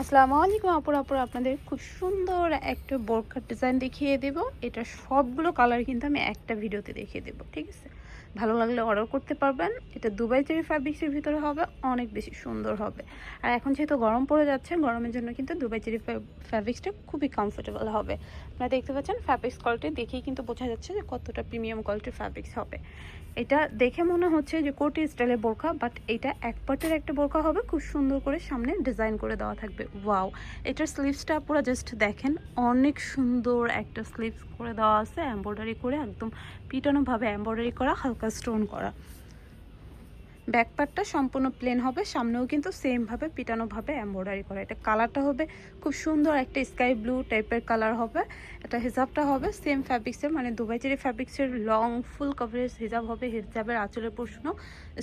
আসসালামু আলাইকুম আপুর আপুর আপনাদের খুব সুন্দর একটা বোরখার ডিজাইন দেখিয়ে দেব। এটা সবগুলো কালার কিন্তু আমি একটা ভিডিওতে দেখিয়ে দেবো, ঠিক আছে? ভালো লাগলে অর্ডার করতে পারবেন। এটা দুবাই চেরি ফ্যাব্রিক্সের ভিতরে হবে, অনেক বেশি সুন্দর হবে। আর এখন যেহেতু গরম পড়ে যাচ্ছে, গরমের জন্য কিন্তু দুবাই চেরি ফ্যাব্রিক্সটা খুবই কমফোর্টেবল হবে। আপনারা দেখতে পাচ্ছেন ফ্যাব্রিক্স কোয়ালিটি দেখেই কিন্তু বোঝা যাচ্ছে যে কতটা প্রিমিয়াম কোয়ালিটির ফ্যাব্রিক্স হবে। এটা দেখে মনে হচ্ছে যে কোটি স্টাইলের বোরখা বাট এটা এক পাটের একটা বোরখা হবে, খুব সুন্দর করে সামনে ডিজাইন করে দেওয়া থাকবে। ওয়াও এটার স্লিভসটা পুরো জাস্ট দেখেন, অনেক সুন্দর একটা স্লিভস করে দেওয়া আছে এমব্রয়ডারি করে একদম পিটানোভাবে এমব্রয়ডারি করা, হালকা স্টোন করা। ব্যাক পার্টটা সম্পূর্ণ প্লেন হবে, সামনেও কিন্তু সেমভাবে পিটানোভাবে এমব্রয়ডারি করা। এটা কালারটা হবে খুব সুন্দর, একটা স্কাই ব্লু টাইপের কালার হবে, এটা হিজাবটা হবে সেম ফ্যাব্রিক্সের মানে দুবাই চেরি ফ্যাব্রিক্সের লং ফুল কভারেজ হিজাব হবে, হিজাবের আঁচলের প্রশ্ন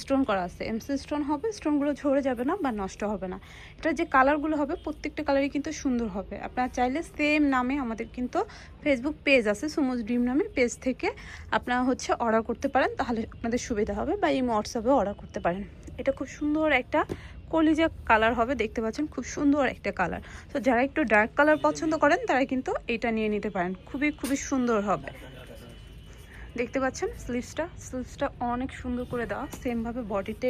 স্টোন করা আছে। এমসি স্টোন হবে স্টোনগুলো ঝরে যাবে না বা নষ্ট হবে না। এটা যে কালারগুলো হবে, প্রত্যেকটা কালারই কিন্তু সুন্দর হবে। আপনারা চাইলে সেম নামে আমাদের কিন্তু ফেসবুক পেজ আছে, সুমুজ ড্রিম নামে পেজ থেকে আপনারা হচ্ছে অর্ডার করতে পারেন, তাহলে আপনাদের সুবিধা হবে বা এই হোয়াটসঅ্যাপে অর্ডার করতে পারেন। এটা খুব সুন্দর একটা কলিজা কালার হবে, দেখতে পাচ্ছেন খুব সুন্দর একটা কালার। তো যারা একটু ডার্ক কালার পছন্দ করেন, তারা কিন্তু এটা নিয়ে নিতে পারেন। খুবই খুবই সুন্দর হবে। দেখতে পাচ্ছেন স্লিভসটা স্লিভসটা অনেক সুন্দর করে দেওয়া। সেমভাবে বডিতে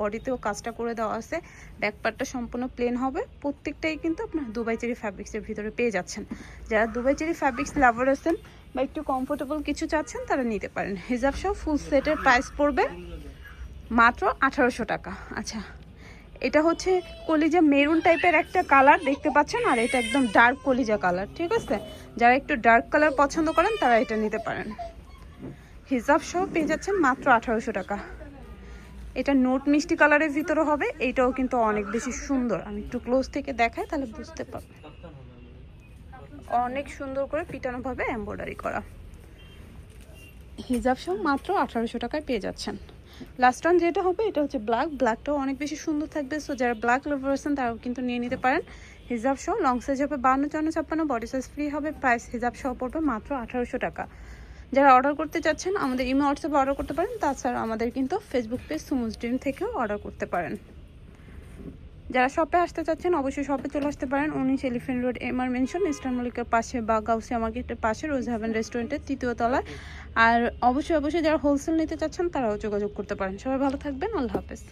বডিতেও কাজটা করে দেওয়া আছে। ব্যাক পার্টটা সম্পূর্ণ প্লেন হবে। প্রত্যেকটাই কিন্তু আপনার দুবাই চেরি ফ্যাব্রিক্সের ভিতরে পেয়ে যাচ্ছেন। যারা দুবাই চেরি ফ্যাব্রিক্স লাভার আছেন বা একটু কমফোর্টেবল কিছু চাচ্ছেন, তারা নিতে পারেন। হিজাব সহ ফুল সেটের প্রাইস পড়বে। মাত্র আঠারোশো টাকা। আচ্ছা এটা হচ্ছে কলিজা মেরুন টাইপের একটা কালার, দেখতে পাচ্ছেন? আর এটা একদম ডার্ক কলিজা কালার, ঠিক আছে? যারা একটু ডার্ক কালার পছন্দ করেন, তারা এটা নিতে পারেন। হিজাব সহ পেয়ে যাচ্ছেন মাত্র আঠারোশো টাকা। এটা নোট মিষ্টি কালারের ভিতরে হবে, এইটাও কিন্তু অনেক বেশি সুন্দর। আমি একটু ক্লোজ থেকে দেখাই, তাহলে বুঝতে পারবে। অনেক সুন্দর করে পিটানোভাবে এম্ব্রয়ডারি করা। হিজাব সহ মাত্র আঠারোশো টাকায় পেয়ে যাচ্ছেন। লাস্ট ওয়ান যেটা হবে, এটা হচ্ছে ব্ল্যাক ব্ল্যাকটাও অনেক বেশি সুন্দর থাকবে সো যারা ব্ল্যাক লোভার আছেন, তারাও কিন্তু নিয়ে নিতে পারেন। হিজাব সহ লং সাইজ হবে বান্ন চান্ন ছাপ্পান্ন বডি সাইজ ফ্রি হবে প্রাইস হিজাব সহ পড়বে মাত্র আঠারোশো টাকা। যারা অর্ডার করতে চাচ্ছেন, আমাদের ইমো হোয়াটসঅ্যাপে অর্ডার করতে পারেন, তাছাড়া আমাদের কিন্তু ফেসবুক পেজ সুমুজ ড্রিম থেকেও অর্ডার করতে পারেন। যারা শপে আসতে চাচ্ছেন, অবশ্যই শপে চলে আসতে পারেন। উনিশ elephant road, M R mansion, eastern মালিকের পাশে বা গাউসিয়া মার্কেটের পাশে, রোজ হ্যাভেন রেস্টুরেন্টের তৃতীয় তলায়। আর অবশ্যই অবশ্যই যারা হোলসেল নিতে চাচ্ছেন, তারাও যোগাযোগ করতে পারেন। সবাই ভালো থাকবেন, আল্লাহ হাফেজ।